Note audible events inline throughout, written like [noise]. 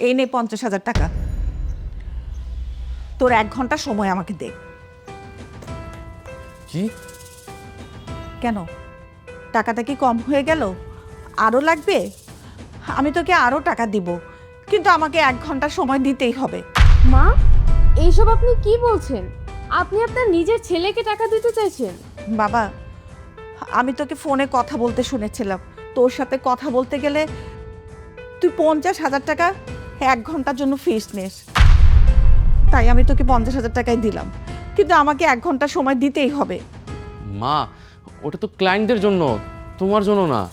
এই নে পঞ্চাশ হাজার টাকা। তোর এক ঘণ্টা সময় আমাকে দে। কি? কেন? টাকাটা কি কম হয়ে গেল? আরও লাগবে? আমি তোকে আরও টাকা দিব কিন্তু আমাকে এক ঘণ্টা সময় দিতেই হবে। মা এইসব আপনি কি বলছেন? আপনি আপনার নিজের ছেলেকে টাকা দিতে চাইছেন? বাবা আমি তোকে ফোনে কথা বলতে শুনেছিলাম। তোর সাথে কথা বলতে গেলে তুই পঞ্চাশ হাজার টাকা এক ঘণ্টার জন্য ফিস নিস। তাই আমি তোকে পঞ্চাশ হাজার টাকাই দিলাম। কিন্তু আমাকে এক ঘণ্টা সময় দিতেই হবে। মা ওটা তো ক্লায়েন্টদের জন্য তোমার জন্য না।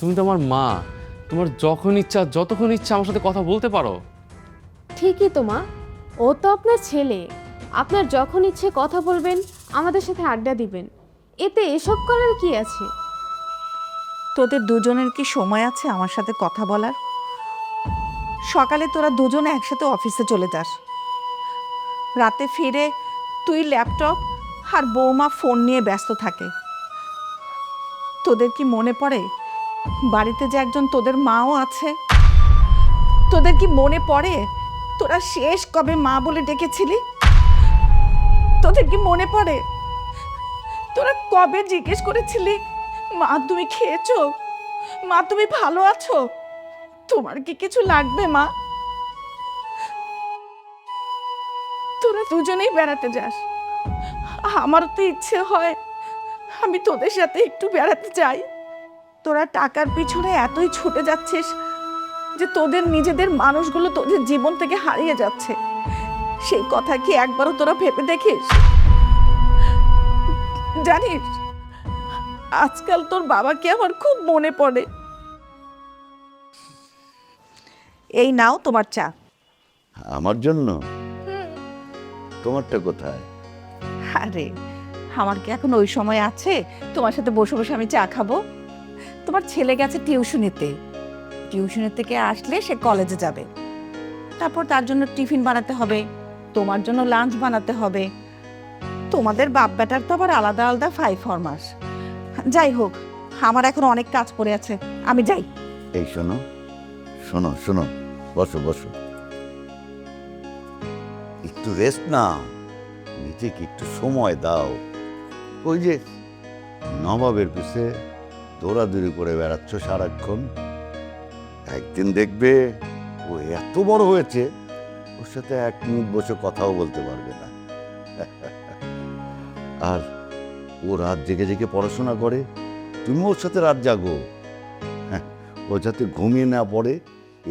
তুমি তো আমার মা। তোমার যখন ইচ্ছা যতক্ষণ ইচ্ছা আমার সাথে কথা বলতে পারো। ঠিকই তো মা। ও তো আপনার ছেলে। আপনার যখন ইচ্ছে কথা বলবেন আমাদের সাথে আড্ডা দিবেন। এতে এসব করার কি আছে? তোদের দুজনের কি সময় আছে আমার সাথে কথা বলার? সকালে তোরা দুজনে একসাথে অফিসে চলে যাস। রাতে ফিরে তুই ল্যাপটপ আর বৌমা ফোন নিয়ে ব্যস্ত থাকে। তোদের কি মনে পড়ে? বাড়িতে যে একজন তোদের মাও আছে? তোদের কি মনে পড়ে? তোরা শেষ কবে মা বলে ডেকেছিলি? তোদের কি মনে পড়ে? তোরা কবে জিজ্ঞেস করেছিলি, মা, তুমি খেয়েছো? মা, তুমি ভালো আছো? তোমার কি কিছু লাগবে, মা? তোরা দুজনেই বেড়াতে যাস। আমারও তো ইচ্ছে হয় আমি তোদের সাথে একটু বেড়াতে চাই তোরা টাকার পিছনে এতই ছুটে যাচ্ছিস যে তোদের নিজেদের মানুষগুলো তোদের জীবন থেকে হারিয়ে যাচ্ছে। সেই কথা কি একবারও তোরা ভেবে দেখিস? জানিস, আজকাল তোর বাবাকে আমার খুব মনে পড়ে। এই নাও তোমার চা। আমার জন্য? তোমারটা কোথায়? আরে আমার কি এখন ওই সময় আছে? তোমার সাথে বসে বসে আমি চা খাব? তোমার ছেলে গেছে টিউশনিতে। টিউশনি থেকে আসলে সে কলেজে যাবে। তারপর তার জন্য টিফিন বানাতে হবে। তোমার জন্য লাঞ্চ বানাতে হবে। তোমাদের বাপ বেটার তো আবার আলাদা আলাদা ফাইভ ফরমাস যাই হোক আমার এখন অনেক কাজ পড়ে আছে। আমি যাই। এই শোনো শোনো শোনো। বসো বসো। একটু রেস্ট না নিজেকে একটু সময় দাও। ওই যে নবাবের পিছে দৌড়াদৌড়ি করে বেড়াচ্ছ সারাক্ষণ। একদিন দেখবে ও এত বড় হয়েছে ওর সাথে এক মিনিট বসে কথাও বলতে পারবে না। [laughs] আর ও রাত জেগে জেগে পড়াশোনা করে। তুমি ওর সাথে রাত জাগো। হ্যাঁ, ও যাতে ঘুমিয়ে না পড়ে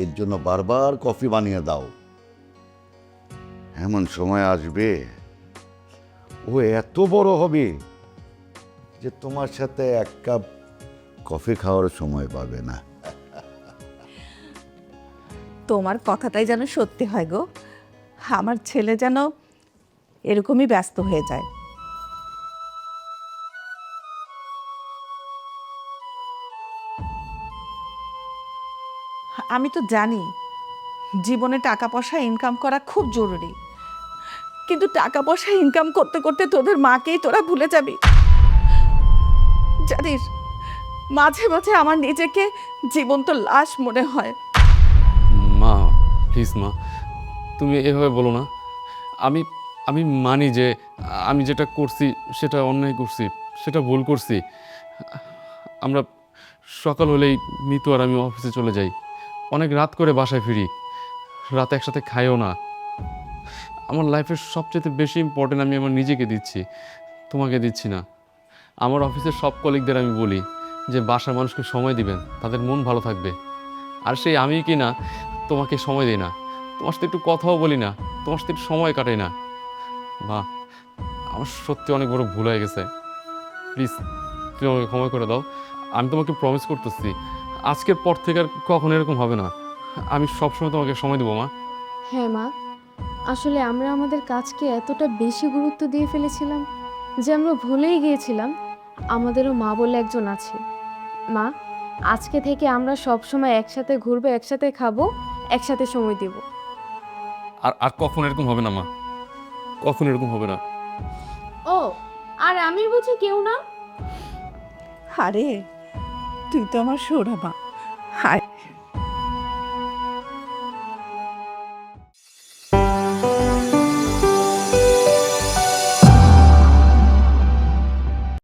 এর জন্য বারবার কফি বানিয়ে দাও। এমন সময় আসবে, ও এত বড় হবে যে তোমার সাথে এক কাপ কফি খাওয়ার সময় পাবে না। তোমার কথাটাই যেন সত্যি হয় গো। আমার ছেলে যেন এরকমই ব্যস্ত হয়ে যায়। আমি তো জানি জীবনে টাকা পয়সা ইনকাম করা খুব জরুরি। কিন্তু টাকা পয়সা ইনকাম করতে করতে তোদের মাকেই তোরা ভুলে যাবি। জানিস, মাঝে মাঝে আমার নিজেকে জীবন্ত লাশ মনে হয়। মা, প্লিজ মা, তুমি এভাবে বলো না। আমি আমি মানি যে, আমি যেটা করছি সেটা অন্যায় করছি, সেটা ভুল করছি। আমরা সকাল হলেই মিতু আর আমি অফিসে চলে যাই। অনেক রাত করে বাসায় ফিরি। রাত একসাথে খাইও না। আমার লাইফের সবচেয়ে বেশি ইম্পর্টেন্ট আমি আমার নিজেকে দিচ্ছি। তোমাকে দিচ্ছি না। আমার অফিসের সব কলিগদের আমি বলি যে, বাসার মানুষকে সময় দিবেন, তাদের মন ভালো থাকবে। আর সেই আমি কি না, তোমাকে সময় দিই না। তোমার সাথে একটু কথাও বলি না, তোমার সাথে একটু সময় কাটাই না। মা, আমার সত্যি অনেক বড় ভুল হয়ে গেছে। প্লিজ তুমি আমাকে ক্ষমা করে দাও। আমি তোমাকে প্রমিস করতেছি। আজকের পর থেকে আর কখনো এরকম হবে না। আমি সবসময় তোমাকে সময় দেবো মা। হ্যাঁ মা। আসলে আমরা আমাদের কাজকে এতটা বেশি গুরুত্ব দিয়ে ফেলেছিলাম যে আমরা ভুলেই গিয়েছিলাম। আমাদেরও মা বলে একজন আছে। মা আজকে থেকে আমরা সব সময় একসাথে ঘুরবো একসাথে খাব একসাথে সময় দেব। আর আর কখনো এরকম হবে না মা। কখনো এরকম হবে না। ও আর আমি বুঝি কেউ না? আরে তুই তো আমার মা হায়